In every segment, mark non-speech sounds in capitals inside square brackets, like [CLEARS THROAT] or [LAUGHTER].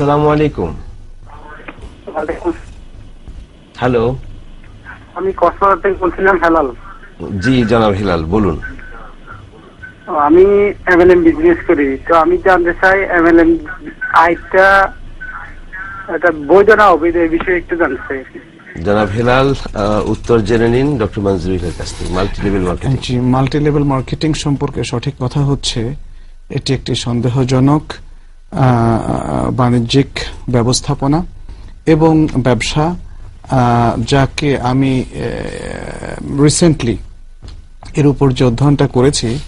সালামু আলাইকুম। হ্যালো। আমি কক্সবাজার থেকে বলছিলাম হেলাল। জি জনাব হিলাল বলুন। আমি এমএলএম বিজনেস করি। তো আমি জানতে চাই এমএলএম আইটা এটা বৈধ না অবৈধ এই বিষয়ে একটু জানতে চাই। জনাব হিলাল আহ, উত্তর জেনে নিন ডক্টর মঞ্জুরিলের কাছ থেকে মাল্টি লেভেল মার্কেটিং জি মাল্টি লেভেল মার্কেটিং সম্পর্কে সঠিক কথা হচ্ছে এটি একটি সন্দেহজনক বাণিজ্যিক ব্যবস্থাপনা এবং ব্যবসা যাকে আমি রিসেন্টলি এর উপর যে অধ্যয়নটা করেছি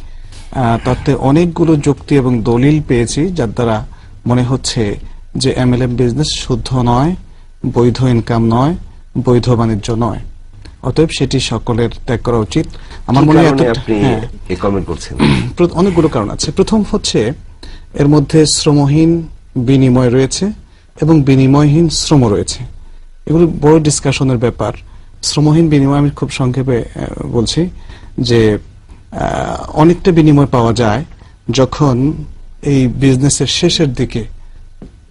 তাতে অনেকগুলো যুক্তি এবং দলিল পেয়েছি যার দ্বারা মনে হচ্ছে যে এমএলএম বিজনেস শুদ্ধ নয় বৈধ ইনকাম নয় বৈধ বাণিজ্য নয়। অতএব সেটি সকলের ত্যাগ করা উচিত। আমার মনে হয় হ্যাঁ, [CLEARS THROAT] অনেকগুলো কারণ আছে। প্রথম হচ্ছে এর মধ্যে শ্রমহীন বিনিময় রয়েছে এবং বিনিময়হীন শ্রম রয়েছে। এগুলো বড় ডিসকাশনের ব্যাপার। শ্রমহীন বিনিময় আমি খুব সংক্ষেপে বলছি যে অনেকটা বিনিময় পাওয়া যায় যখন এই বিজনেসের শেষের দিকে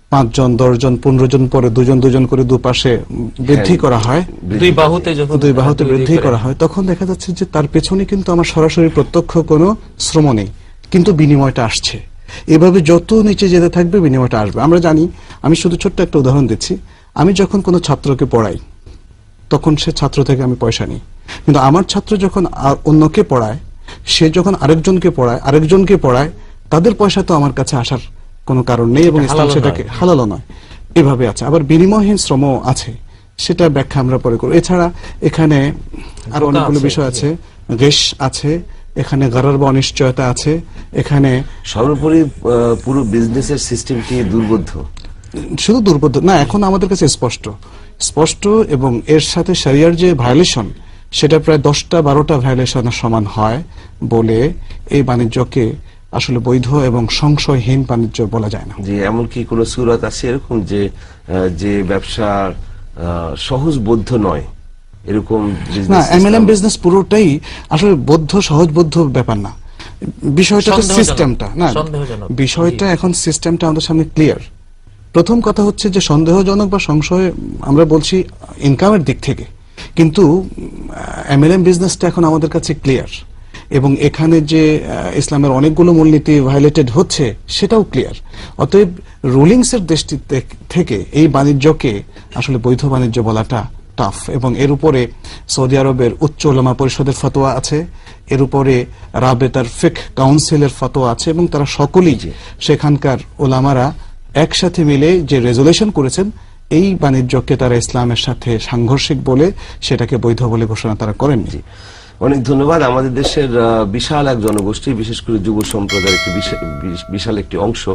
পাঁচজন দশজন পনেরো জন পরে দুজন দুজন করে দুপাশে বৃদ্ধি হ্যাঁ, করা হয়। দুই বাহুতে যখন দুই বাহুতে বৃদ্ধি করা হয় তখন দেখা যাচ্ছে যে তার পেছনে কিন্তু আমার সরাসরি প্রত্যক্ষ কোনো শ্রম নেই। কিন্তু বিনিময়টা আসছে। এভাবে যত নিচে যেতে থাকবে বিনিময়টা আসবে। আমরা জানি আমি শুধু ছোট্ট একটা উদাহরণ দিচ্ছি। আমি যখন কোনো ছাত্রকে পড়াই তখন সে ছাত্র থেকে আমি পয়সা নিই। কিন্তু আমার ছাত্র যখন আর অন্যকে পড়ায় সে যখন আরেকজনকে পড়ায় আরেকজনকে পড়ায় তাদের পয়সা তো আমার কাছে আসার কোনো কারণ নেই এবং ইসলাম সেটাকে হালালো নয়। এভাবে আছে। আবার বিনিময়হীন শ্রম আছে। সেটা ব্যাখ্যা আমরা পরে করব। এছাড়া এখানে আরও অনেকগুলো বিষয় আছে। গেস আছে। এখানে গারার বা অনিশ্চয়তা আছে এখানে সর্বোপরি পুরো বিজনেসের সিস্টেমটি দুর্বোধ্য? শুধু দুর্বোধ্য না এখন আমাদের কাছে স্পষ্ট। স্পষ্ট এবং এর সাথে সারিয়ার যে ভায়োলেশন সেটা প্রায় দশটা বারোটা ভায়োলেশনের সমান হয় বলে এই বাণিজ্যকে আসলে বৈধ এবং সংশয়হীন বাণিজ্য বলা যায় না। যে এমন কি কোনো সুরত আছে এরকম যে যে ব্যবসা আহ, সহজবোধ্য নয়। এরকম না এমএলএম বিজনেস পুরোটাই আসলে বদ্ধ সহজবদ্ধ ব্যাপার না। বিষয়টা তো সিস্টেমটা না বিষয়টা এখন সিস্টেমটা আমাদের সামনে ক্লিয়ার প্রথম কথা হচ্ছে যে সন্দেহজনক বা সংশয় আমরা বলছি ইনকামের দিক থেকে। কিন্তু এমএলএম বিজনেসটা এখন আমাদের কাছে ক্লিয়ার এবং এখানে যে আহ, ইসলামের অনেকগুলো মূলনীতি ভায়োলেটেড হচ্ছে সেটাও ক্লিয়ার অতএব রুলিংস এর দৃষ্টি থেকে এই বাণিজ্যকে আসলে বৈধ বাণিজ্য বলাটা টাফ এবং এর উপরে সৌদি আরবের উচ্চ ওলামা পরিষদের ফতোয়া আছে এর উপরে রাবেতার ফিক কাউন্সিলের ফতোয়া আছে এবং তারা সকলেই। সেখানকার ওলামারা একসাথে মিলে যে রেজুলেশন করেছেন এই বাণিজ্যকে তারা ইসলামের সাথে সাংঘর্ষিক বলে সেটাকে বৈধ বলে ঘোষণা তারা করেননি। অনেক ধন্যবাদ। আমাদের দেশের বিশাল এক জনগোষ্ঠী বিশেষ করে যুব সম্প্রদায়ের একটি বিশা- বিশাল একটি অংশ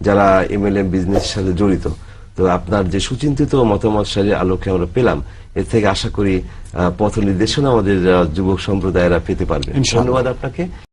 যারা এমএলএম বিজনেসের সাথে জড়িত। তো আপনার যে সুচিন্তিত মতামত সারির আলোকে আমরা পেলাম। এর থেকে আশা করি আহ, পথ নির্দেশনা আমাদের যুবক সম্প্রদায়েরা পেতে পারবে। ধন্যবাদ আপনাকে।